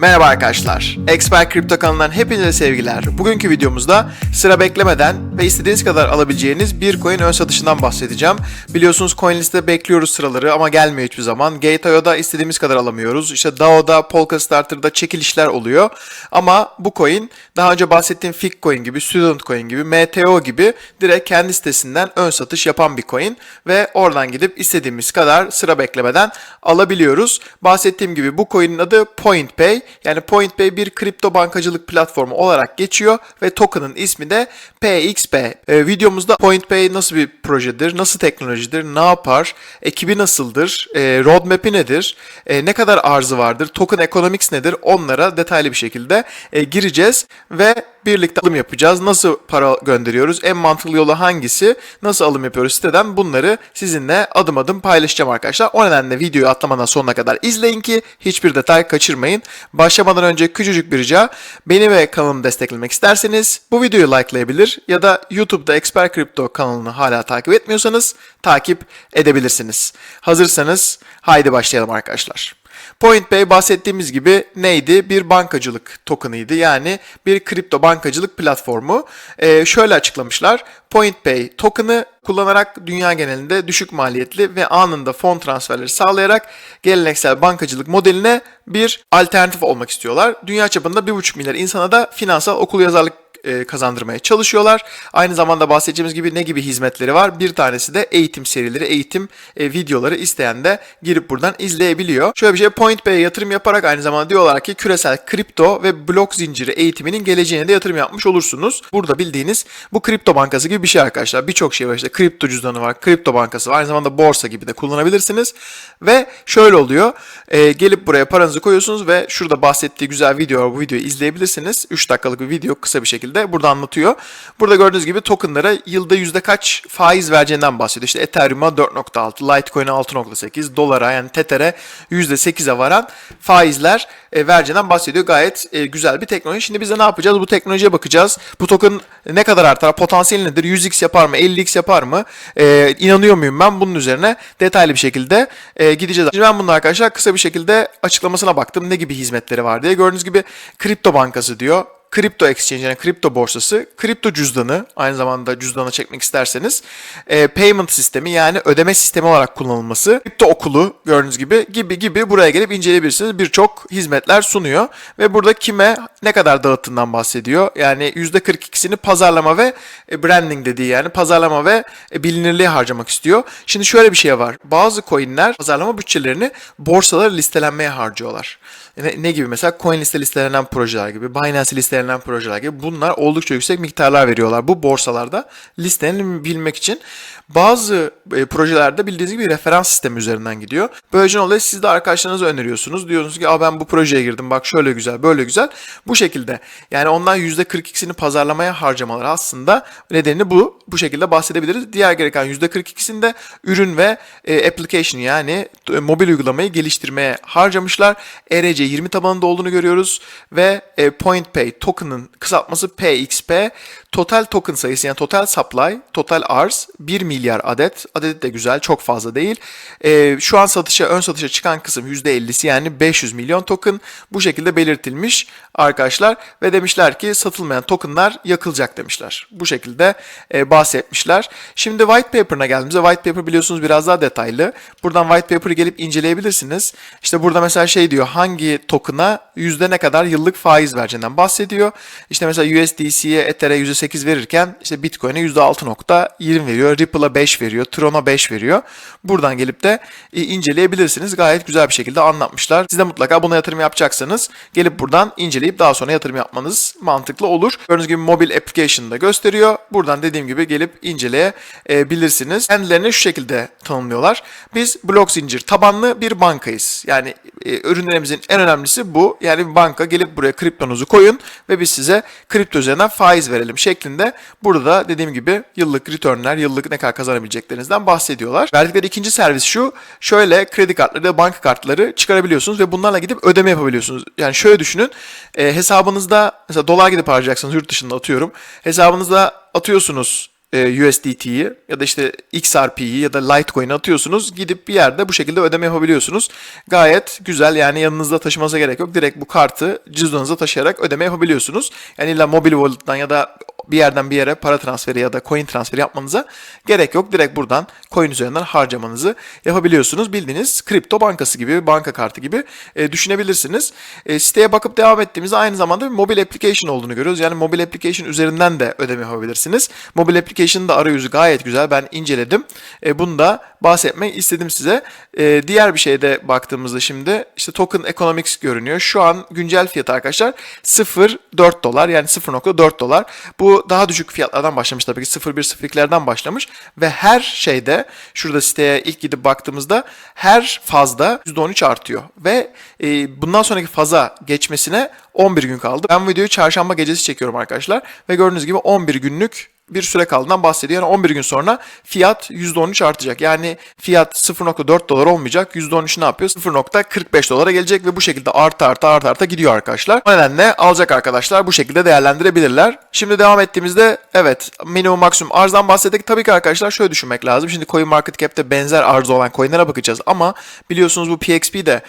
Merhaba arkadaşlar. Expert Kripto kanalından hepinize sevgiler. Bugünkü videomuzda sıra beklemeden ve istediğiniz kadar alabileceğiniz bir coin ön satışından bahsedeceğim. Biliyorsunuz CoinList'te bekliyoruz sıraları ama gelmiyor hiçbir zaman. Gate.io'da istediğimiz kadar alamıyoruz. İşte DAO'da, Polkastarter'da çekilişler oluyor. Ama bu coin daha önce bahsettiğim Fig coin gibi, Student coin gibi, MTO gibi direkt kendi sitesinden ön satış yapan bir coin ve oradan gidip istediğimiz kadar sıra beklemeden alabiliyoruz. Bahsettiğim gibi bu coin'in adı PointPay. Yani PointPay bir kripto bankacılık platformu olarak geçiyor ve token'ın ismi de PXP. Ee, videomuzda PointPay nasıl bir projedir, nasıl teknolojidir, ne yapar, ekibi nasıldır, e, roadmap'i nedir, e, ne kadar arzı vardır, token economics nedir onlara detaylı bir şekilde e, gireceğiz ve birlikte alım yapacağız. Nasıl para gönderiyoruz? En mantıklı yolu hangisi? Nasıl alım yapıyoruz siteden? Bunları sizinle adım adım paylaşacağım arkadaşlar. O nedenle videoyu atlamadan sonuna kadar izleyin ki hiçbir detay kaçırmayın. Başlamadan önce küçücük bir rica. Beni ve kanalımı desteklemek isterseniz bu videoyu likelayabilir ya da YouTube'da Expert Crypto kanalını hala takip etmiyorsanız takip edebilirsiniz. Hazırsanız haydi başlayalım arkadaşlar. PointPay bahsettiğimiz gibi neydi? Bir bankacılık token'ıydı. Yani bir kripto bankacılık platformu. Ee, şöyle açıklamışlar. PointPay token'ı kullanarak dünya genelinde düşük maliyetli ve anında fon transferleri sağlayarak geleneksel bankacılık modeline bir alternatif olmak istiyorlar. Dünya çapında 1,5 milyar insana da finansal okul yazarlık e, kazandırmaya çalışıyorlar. Aynı zamanda bahsedeceğimiz gibi ne gibi hizmetleri var? Bir tanesi de eğitim serileri, eğitim e, videoları isteyen de girip buradan izleyebiliyor. Şöyle bir şey PointPay'e yatırım yaparak aynı zamanda diyorlar ki küresel kripto ve blok zinciri eğitiminin geleceğine de yatırım yapmış olursunuz. Burada bildiğiniz bu kripto bankası gibi bir şey arkadaşlar. Birçok şey var işte kripto cüzdanı var, kripto bankası var. Aynı zamanda borsa gibi de kullanabilirsiniz. Ve şöyle oluyor. E, gelip buraya paranızı koyuyorsunuz ve şurada bahsettiği güzel video var. Bu videoyu izleyebilirsiniz. 3 dakikalık bir video kısa bir şekilde burada anlatıyor. Burada gördüğünüz gibi tokenlara yılda yüzde kaç faiz vereceğinden bahsediyor. İşte Ethereum'a 4.6, Litecoin'e 6.8, dolara yani Tether'e %8'e varan faizler e, vereceğinden bahsediyor. Gayet e, güzel bir teknoloji. Şimdi biz de ne yapacağız? Bu teknolojiye bakacağız. Bu token ne kadar artar? Potansiyeli nedir? 100x yapar mı? 50x yapar mı? E, inanıyor muyum ben? Bunun üzerine detaylı bir şekilde e, gideceğiz. Şimdi ben bunu arkadaşlar kısa bir şekilde açıklamasına baktım. Ne gibi hizmetleri var diye. Gördüğünüz gibi kripto bankası diyor kripto exchange yani kripto borsası, kripto cüzdanı aynı zamanda cüzdana çekmek isterseniz e, payment sistemi yani ödeme sistemi olarak kullanılması, kripto okulu gördüğünüz gibi gibi gibi buraya gelip inceleyebilirsiniz. Birçok hizmetler sunuyor ve burada kime ne kadar dağıttığından bahsediyor. Yani %42'sini pazarlama ve e, branding dediği yani pazarlama ve e, bilinirliğe harcamak istiyor. Şimdi şöyle bir şey var. Bazı coinler pazarlama bütçelerini borsalara listelenmeye harcıyorlar. Ne, ne gibi mesela CoinList'te listelenen projeler gibi, Binance listelenen projeler gibi bunlar oldukça yüksek miktarlar veriyorlar bu borsalarda listelenebilmek için. Bazı e, projelerde bildiğiniz gibi referans sistemi üzerinden gidiyor. Böylece oluyor siz de arkadaşlarınıza öneriyorsunuz. Diyorsunuz ki ben bu projeye girdim bak şöyle güzel böyle güzel. Bu şekilde yani ondan %42'sini pazarlamaya harcamaları aslında nedeni bu. Bu şekilde bahsedebiliriz. Diğer gereken %42'sini de ürün ve e, application yani e, mobil uygulamayı geliştirmeye harcamışlar. ERC20 tabanında olduğunu görüyoruz ve e, PointPay token'ın kısaltması PXP total token sayısı yani total supply, total arz 1 milyar adet. Adet de güzel, çok fazla değil. E, şu an satışa, ön satışa çıkan kısım %50'si yani 500 milyon token bu şekilde belirtilmiş arkadaşlar ve demişler ki satılmayan tokenlar yakılacak demişler. Bu şekilde e, bahsetmişler. Şimdi white paper'ına geldiğimizde white paper biliyorsunuz biraz daha detaylı. Buradan white paper'ı gelip inceleyebilirsiniz. İşte burada mesela şey diyor hangi token'a yüzde ne kadar yıllık faiz vereceğinden bahsediyor. İşte mesela USDC'ye Ether'e %8 verirken işte Bitcoin'e %6.20 veriyor. Ripple'a 5 veriyor. Tron'a 5 veriyor. Buradan gelip de e, inceleyebilirsiniz. Gayet güzel bir şekilde anlatmışlar. Siz de mutlaka buna yatırım yapacaksanız gelip buradan inceleyip daha sonra yatırım yapmanız mantıklı olur. Gördüğünüz gibi mobil application'da gösteriyor. Buradan dediğim gibi gelip inceleyebilirsiniz. Kendilerini şu şekilde tanımlıyorlar. Biz blok zincir tabanlı bir bankayız. Yani e, ürünlerimizin en önemlisi bu. Yani bir banka gelip buraya kriptonuzu koyun ve biz size kripto üzerinden faiz verelim şeklinde. Burada da dediğim gibi yıllık returnler, yıllık ne kadar kazanabileceklerinizden bahsediyorlar. Verdikleri ikinci servis şu. Şöyle kredi kartları, banka kartları çıkarabiliyorsunuz ve bunlarla gidip ödeme yapabiliyorsunuz. Yani şöyle düşünün. E, hesabınızda mesela dolar gidip harcayacaksınız yurt dışında atıyorum. Hesabınızda atıyorsunuz e, USDT'yi ya da işte XRP'yi ya da Litecoin'i atıyorsunuz. Gidip bir yerde bu şekilde ödeme yapabiliyorsunuz. Gayet güzel yani yanınızda taşımanıza gerek yok. Direkt bu kartı cüzdanınıza taşıyarak ödeme yapabiliyorsunuz. Yani illa mobil wallet'tan ya da bir yerden bir yere para transferi ya da coin transferi yapmanıza gerek yok. Direkt buradan coin üzerinden harcamanızı yapabiliyorsunuz. Bildiğiniz kripto bankası gibi, banka kartı gibi e, düşünebilirsiniz. E, siteye bakıp devam ettiğimizde aynı zamanda bir mobil application olduğunu görüyoruz. Yani mobil application üzerinden de ödeme yapabilirsiniz. Mobil application'ın da arayüzü gayet güzel. Ben inceledim. E, bunu da bahsetmek istedim size. E, diğer bir şeyde baktığımızda şimdi işte token economics görünüyor. Şu an güncel fiyatı arkadaşlar 0.4 dolar yani 0.4 dolar. Bu daha düşük fiyatlardan başlamış tabii ki 0.1-0.2'lerden başlamış ve her şeyde şurada siteye ilk gidip baktığımızda her fazda %13 artıyor ve e, bundan sonraki faza geçmesine 11 gün kaldı. Ben videoyu çarşamba gecesi çekiyorum arkadaşlar ve gördüğünüz gibi 11 günlük bir süre kaldığından bahsediyor. Yani 11 gün sonra fiyat %13 artacak. Yani fiyat 0.4 dolar olmayacak. %13 ne yapıyor? 0.45 dolara gelecek ve bu şekilde artı artı artı artı gidiyor arkadaşlar. O nedenle alacak arkadaşlar bu şekilde değerlendirebilirler. Şimdi devam ettiğimizde evet minimum maksimum arzdan bahsettik. Tabii ki arkadaşlar şöyle düşünmek lazım. Şimdi CoinMarketCap'te benzer arzı olan coinlere bakacağız ama biliyorsunuz bu PXP de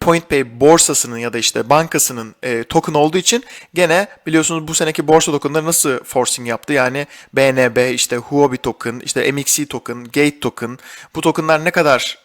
PointPay borsasının ya da işte bankasının e, token olduğu için gene biliyorsunuz bu seneki borsa tokenları nasıl forcing yaptı? Yani BNB, işte Huobi token, işte MXC token, Gate token. Bu tokenlar ne kadar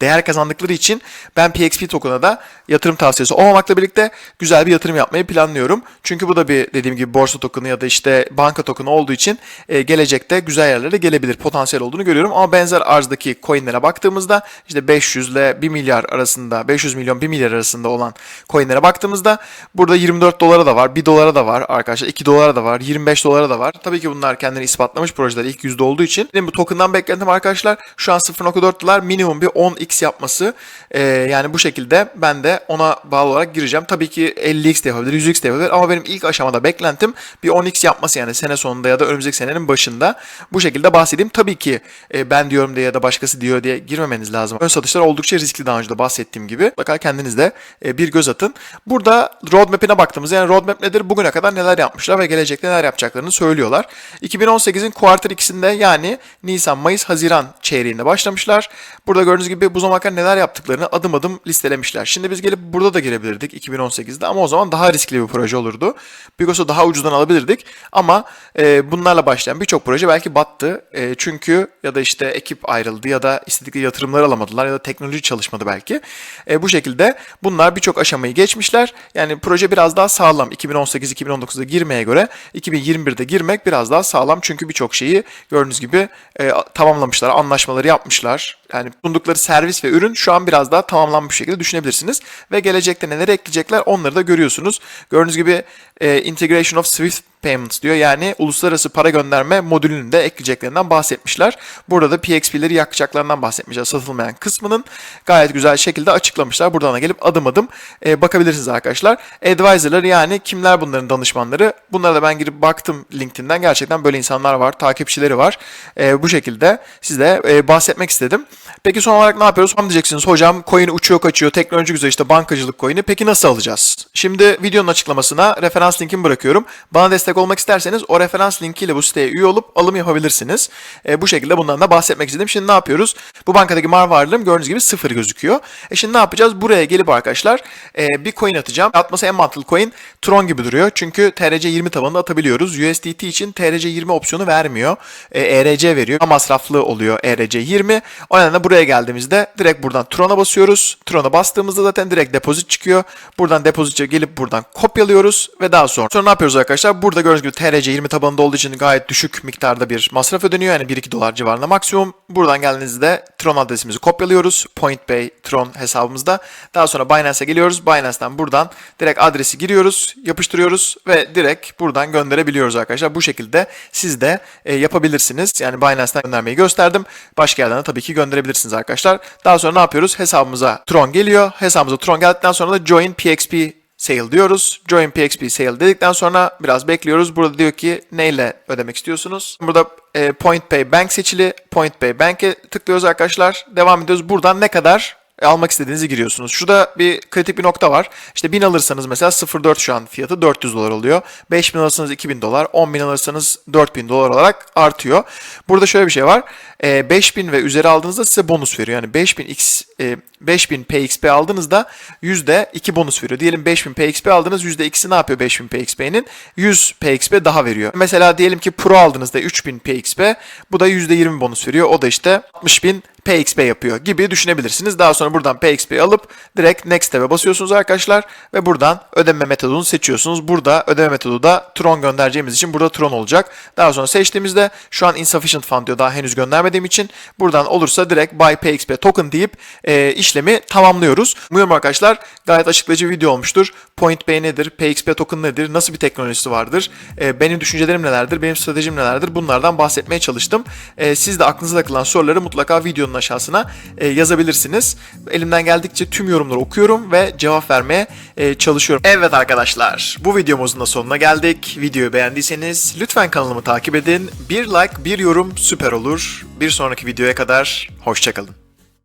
değer kazandıkları için ben PXP token'a da yatırım tavsiyesi olmamakla birlikte güzel bir yatırım yapmayı planlıyorum. Çünkü bu da bir dediğim gibi borsa token'ı ya da işte banka token'ı olduğu için e, gelecekte güzel yerlere gelebilir. Potansiyel olduğunu görüyorum ama benzer arzdaki coin'lere baktığımızda işte 500 ile 1 milyar arasında, 500 milyon 1 milyar arasında olan coin'lere baktığımızda burada 24 dolara da var, 1 dolara da var arkadaşlar, 2 dolara da var, 25 dolara da var. Tabii ki bunlar kendini ispatlamış projeler ilk yüzde olduğu için. Benim bu token'dan beklentim arkadaşlar şu an 0.4 dolar minimum bir 10x yapması. Ee, yani bu şekilde ben de ona bağlı olarak gireceğim. Tabii ki 50x de yapabilir, 100x de yapabilir ama benim ilk aşamada beklentim bir 10x yapması yani sene sonunda ya da önümüzdeki senenin başında. Bu şekilde bahsedeyim. Tabii ki e, ben diyorum diye ya da başkası diyor diye girmemeniz lazım. Ön satışlar oldukça riskli daha önce de bahsettiğim gibi. Mutlaka kendiniz de e, bir göz atın. Burada roadmap'ine baktığımızda yani roadmap nedir? Bugüne kadar neler yapmışlar ve gelecekte neler yapacaklarını söylüyorlar. 2018'in kuartır ikisinde yani Nisan, Mayıs, Haziran çeyreğinde başlamışlar. Burada gördüğünüz gibi bu zamana kadar neler yaptıklarını adım adım listelemişler. Şimdi biz gelip burada da girebilirdik 2018'de ama o zaman daha riskli bir proje olurdu. Bigos'u daha ucuzdan alabilirdik ama e, bunlarla başlayan birçok proje belki battı. E, çünkü ya da işte ekip ayrıldı ya da istedikleri yatırımları alamadılar ya da teknoloji çalışmadı belki. E, bu şekilde bunlar birçok aşamayı geçmişler. Yani proje biraz daha sağlam. 2018-2019'da girmeye göre 2021'de girmek biraz daha sağlam. Çünkü birçok şeyi gördüğünüz gibi e, tamamlamışlar, anlaşmaları yapmışlar. Yani sundukları servis ve ürün şu an biraz daha tamamlanmış bir şekilde düşünebilirsiniz. Ve gelecekte neler ekleyecekler onları da görüyorsunuz. Gördüğünüz gibi e, Integration of Swift Payments diyor. Yani uluslararası para gönderme modülünü de ekleyeceklerinden bahsetmişler. Burada da PXP'leri yakacaklarından bahsetmişler. Satılmayan kısmının gayet güzel şekilde açıklamışlar. Buradan da gelip adım adım e, bakabilirsiniz arkadaşlar. Advisor'lar yani kimler bunların danışmanları? Bunlara da ben girip baktım LinkedIn'den. Gerçekten böyle insanlar var. Takipçileri var. E, bu şekilde size e, bahsetmek istedim. Peki son olarak ne yapıyoruz? Tam diyeceksiniz hocam coin uçuyor kaçıyor. Teknoloji güzel işte bankacılık coin'i. Peki nasıl alacağız? Şimdi videonun açıklamasına referans linkimi bırakıyorum. Bana destek olmak isterseniz o referans linkiyle bu siteye üye olup alım yapabilirsiniz. E, bu şekilde bundan da bahsetmek istedim. Şimdi ne yapıyoruz? Bu bankadaki mar varlığım gördüğünüz gibi sıfır gözüküyor. E şimdi ne yapacağız? Buraya gelip arkadaşlar e, bir coin atacağım. Atması en mantıklı coin Tron gibi duruyor. Çünkü TRC20 tabanında atabiliyoruz. USDT için TRC20 opsiyonu vermiyor. E, ERC veriyor. Ama masraflı oluyor ERC20. O nedenle buraya geldiğimizde direkt buradan Tron'a basıyoruz. Tron'a bastığımızda zaten direkt depozit çıkıyor. Buradan depozitçe gelip buradan kopyalıyoruz ve daha sonra sonra ne yapıyoruz arkadaşlar? Burada gördüğünüz gibi TRC20 tabanında olduğu için gayet düşük miktarda bir masraf ödeniyor. Yani 1-2 dolar civarında maksimum. Buradan geldiğinizde Tron adresimizi kopyalıyoruz. PointPay Tron hesabımızda. Daha sonra Binance'e geliyoruz. Binance'ten buradan direkt adresi giriyoruz, yapıştırıyoruz ve direkt buradan gönderebiliyoruz arkadaşlar. Bu şekilde siz de e, yapabilirsiniz. Yani Binance'ten göndermeyi gösterdim. Başka yerden de tabii ki gönderebilirsiniz arkadaşlar. Daha sonra ne yapıyoruz? Hesabımıza Tron geliyor. Hesabımıza Tron geldikten sonra da Join PXP Sale diyoruz. Join PXP Sale dedikten sonra biraz bekliyoruz. Burada diyor ki neyle ödemek istiyorsunuz? Burada e, Point Pay Bank seçili. Point Pay Bank'e tıklıyoruz arkadaşlar. Devam ediyoruz. Buradan ne kadar almak istediğinizi giriyorsunuz. Şurada bir kritik bir nokta var. İşte 1000 alırsanız mesela 0.4 şu an fiyatı 400 dolar oluyor. 5000 alırsanız 2000 dolar, 10.000 alırsanız 4000 dolar olarak artıyor. Burada şöyle bir şey var. E, 5000 ve üzeri aldığınızda size bonus veriyor. Yani 5000 x e, 5000 PXP aldığınızda %2 bonus veriyor. Diyelim 5000 PXP aldınız %2'si ne yapıyor 5000 PXP'nin? 100 PXP daha veriyor. Mesela diyelim ki Pro aldığınızda 3000 PXP bu da %20 bonus veriyor. O da işte 60.000 PXP yapıyor gibi düşünebilirsiniz. Daha sonra buradan PXP'yi alıp direkt Next tab'e basıyorsunuz arkadaşlar ve buradan ödeme metodunu seçiyorsunuz. Burada ödeme metodu da Tron göndereceğimiz için burada Tron olacak. Daha sonra seçtiğimizde şu an insufficient fund diyor daha henüz göndermediğim için buradan olursa direkt buy PXP token deyip e, işlemi tamamlıyoruz. Umuyorum arkadaşlar gayet açıklayıcı bir video olmuştur. Point Pay nedir? PXP token nedir? Nasıl bir teknolojisi vardır? E, benim düşüncelerim nelerdir? Benim stratejim nelerdir? Bunlardan bahsetmeye çalıştım. E, siz de aklınıza takılan soruları mutlaka videonun aşağısına e, yazabilirsiniz. Elimden geldikçe tüm yorumları okuyorum ve cevap vermeye e, çalışıyorum. Evet arkadaşlar bu videomuzun da sonuna geldik. Videoyu beğendiyseniz lütfen kanalımı takip edin. Bir like bir yorum süper olur. Bir sonraki videoya kadar hoşçakalın.